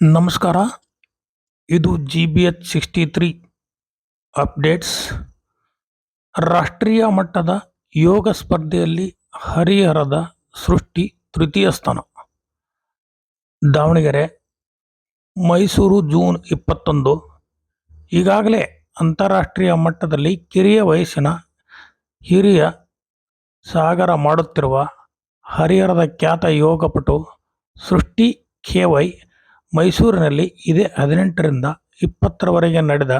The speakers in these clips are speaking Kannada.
ನಮಸ್ಕಾರ. ಇದು G B H sixty three updates ರಾಷ್ಟ್ರೀಯ ಮಟ್ಟದ ಯೋಗ ಸ್ಪರ್ಧೆಯಲ್ಲಿ ಹರಿಹರದ ಸೃಷ್ಟಿ ತೃತೀಯ ಸ್ಥಾನ. ದಾವಣಗೆರೆ, ಮೈಸೂರು, ಜೂನ್ ಇಪ್ಪತ್ತೊಂದು. ಈಗಾಗಲೇ ಅಂತಾರಾಷ್ಟ್ರೀಯ ಮಟ್ಟದಲ್ಲಿ ಕಿರಿಯ ವಯಸ್ಸಿನ ಹಿರಿಯ ಸಾಗರ ಮಾಡುತ್ತಿರುವ ಹರಿಹರದ ಖ್ಯಾತ ಯೋಗಪಟು ಸೃಷ್ಟಿ ಕೆ ವೈ ಮೈಸೂರಿನಲ್ಲಿ ಇದೇ ಹದಿನೆಂಟರಿಂದ ಇಪ್ಪತ್ತರವರೆಗೆ ನಡೆದ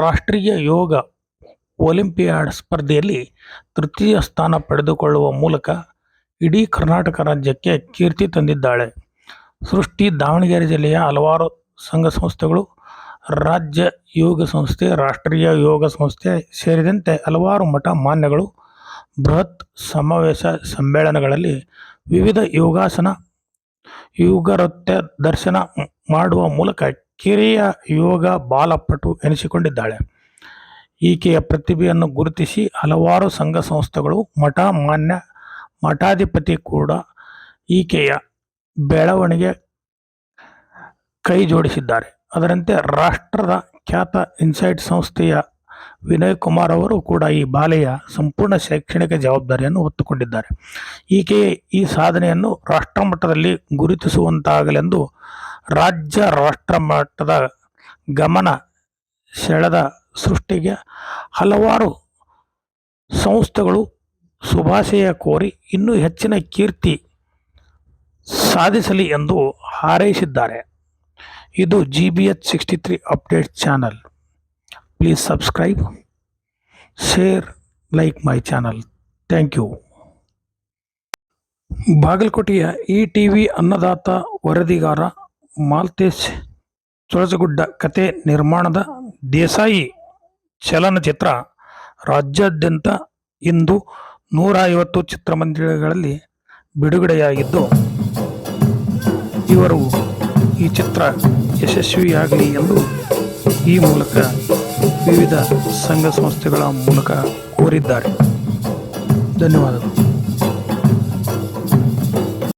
ರಾಷ್ಟ್ರೀಯ ಯೋಗ ಒಲಿಂಪಿಯಾಡ್ ಸ್ಪರ್ಧೆಯಲ್ಲಿ ತೃತೀಯ ಸ್ಥಾನ ಪಡೆದುಕೊಳ್ಳುವ ಮೂಲಕ ಇಡೀ ಕರ್ನಾಟಕ ರಾಜ್ಯಕ್ಕೆ ಕೀರ್ತಿ ತಂದಿದ್ದಾಳೆ. ಸೃಷ್ಟಿ ದಾವಣಗೆರೆ ಜಿಲ್ಲೆಯ ಹಲವಾರು ಸಂಘ ಸಂಸ್ಥೆಗಳು, ರಾಜ್ಯ ಯೋಗ ಸಂಸ್ಥೆ, ರಾಷ್ಟ್ರೀಯ ಯೋಗ ಸಂಸ್ಥೆ ಸೇರಿದಂತೆ ಹಲವಾರು ಮಠ ಮಾನ್ಯಗಳು ಬೃಹತ್ ಸಮಾವೇಶ ಸಮ್ಮೇಳನಗಳಲ್ಲಿ ವಿವಿಧ ಯೋಗಾಸನ ಯೋಗನೃತ್ಯ ದರ್ಶನ ಮಾಡುವ ಮೂಲಕ ಕಿರಿಯ ಯೋಗ ಬಾಲಪಟು ಎನಿಸಿಕೊಂಡಿದ್ದಾಳೆ. ಈಕೆಯ ಪ್ರತಿಭೆಯನ್ನು ಗುರುತಿಸಿ ಹಲವಾರು ಸಂಘ ಸಂಸ್ಥೆಗಳು, ಮಠ ಮಾನ್ಯ ಮಠಾಧಿಪತಿ ಕೂಡ ಈಕೆಯ ಬೆಳವಣಿಗೆ ಕೈ ಜೋಡಿಸಿದ್ದಾರೆ ಅದರಂತೆ ರಾಷ್ಟ್ರದ ಖ್ಯಾತ ಇನ್ಸೈಟ್ ಸಂಸ್ಥೆಯ ವಿನಯ್ ಕುಮಾರ್ ಅವರು ಕೂಡ ಈ ಬಾಲೆಯ ಸಂಪೂರ್ಣ ಶೈಕ್ಷಣಿಕ ಜವಾಬ್ದಾರಿಯನ್ನು ಹೊತ್ತುಕೊಂಡಿದ್ದಾರೆ. ಈಕೆ ಈ ಸಾಧನೆಯನ್ನು ರಾಷ್ಟ್ರಮಟ್ಟದಲ್ಲಿ ಗುರುತಿಸುವಂತಾಗಲೆಂದು ರಾಜ್ಯ ರಾಷ್ಟ್ರ ಮಟ್ಟದ ಗಮನ ಸೆಳೆದ ಸೃಷ್ಟಿಗೆ ಹಲವಾರು ಸಂಸ್ಥೆಗಳು ಶುಭಾಶಯ ಕೋರಿ ಇನ್ನೂ ಹೆಚ್ಚಿನ ಕೀರ್ತಿ ಸಾಧಿಸಲಿ ಎಂದು ಹಾರೈಸಿದ್ದಾರೆ. ಇದು G B H sixty three update channel please subscribe share like my channel thank you ಬಾಗಲಕೋಟೆಯ ಇ ಟಿ ವಿ ಅನ್ನದಾತ ವರದಿಗಾರ ಮಾಲ್ತೇಶ್ ಚೊಳಜಗುಡ್ಡ ಕತೆ ನಿರ್ಮಾಣದ ದೇಸಾಯಿ ಚಲನಚಿತ್ರ ರಾಜ್ಯಾದ್ಯಂತ ಇಂದು ನೂರ ಐವತ್ತು ಚಿತ್ರಮಂದಿರಗಳಲ್ಲಿ ಬಿಡುಗಡೆಯಾಗಿದ್ದು, ಇವರು ಈ ಚಿತ್ರ ಯಶಸ್ವಿಯಾಗಲಿ ಎಂದು ಈ ಮೂಲಕ ವಿವಿಧ ಸಂಘ ಸಂಸ್ಥೆಗಳ ಮೂಲಕ ಕೋರಿದ್ದಾರೆ. ಧನ್ಯವಾದಗಳು.